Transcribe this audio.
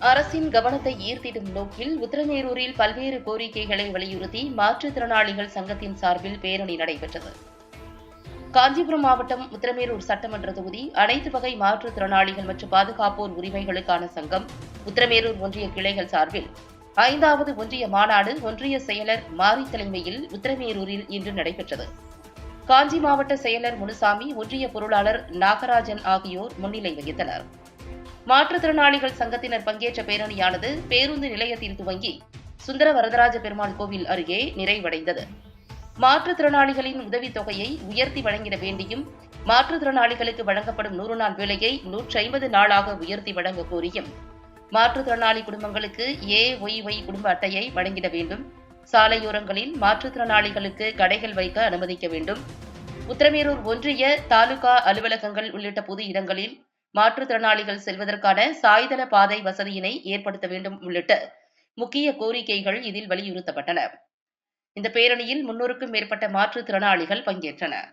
அரசின் கவனத்தை ஈர்த்திடும் நோக்கில் உத்தரமேரூரில் பல்வேறு கோரிக்கைகளை வலியுறுத்தி மாற்றுத்திறனாளிகள் சங்கத்தின் சார்பில் பேரணி நடைபெற்றது. காஞ்சிபுரம் மாவட்டம் உத்தரமேரூர் சட்டமன்ற தொகுதி அனைத்து வகை மாற்றுத்திறனாளிகள் மற்றும் பாதுகாப்போர் உரிமைகளுக்கான சங்கம் உத்தரமேரூர் ஒன்றிய கிளைகள் சார்பில் ஐந்தாவது ஒன்றிய மாநாடு ஒன்றிய செயலர் மாரி தலைமையில் உத்தரமேரூரில் இன்று நடைபெற்றது. காஞ்சி மாவட்ட செயலர் முனுசாமி ஒன்றிய பொருளாளர் நாகராஜன் ஆகியோர் முன்னிலை வகித்தனர். மாற்றுத்திறனாளிகள் சங்கத்தினர் பங்கேற்ற பேரணியானது பேருந்து நிலையத்தில் துவங்கி சுந்தர வரதராஜ பெருமாள் கோவில் அருகே நிறைவடைந்தது. மாற்றுத்திறனாளிகளின் உதவித் தொகையை உயர்த்தி வழங்கிட வேண்டியும் மாற்றுத்திறனாளிகளுக்கு வழங்கப்படும் நூறு நாள் வேலையை நூற்றி ஐம்பது நாளாக உயர்த்தி வழங்க கோரியும் மாற்றுத்திறனாளி குடும்பங்களுக்கு ஏ ஒய் ஒய் குடும்ப அட்டையை வழங்கிட வேண்டும் சாலையோரங்களில் மாற்றுத்திறனாளிகளுக்கு கடைகள் வைக்க அனுமதிக்க வேண்டும். உத்தரமேரூர் ஒன்றிய தாலுகா அலுவலகங்கள் உள்ளிட்ட பொது இடங்களில் மாற்றுத்திறனாளிகள் செல்வதற்கான சாய்தள பாதை வசதியினை ஏற்படுத்த வேண்டும் உள்ளிட்ட முக்கிய கோரிக்கைகள் இதில் வலியுறுத்தப்பட்டன. இந்த பேரணியில் முன்னூறுக்கும் மேற்பட்ட மாற்றுத்திறனாளிகள் பங்கேற்றனர்.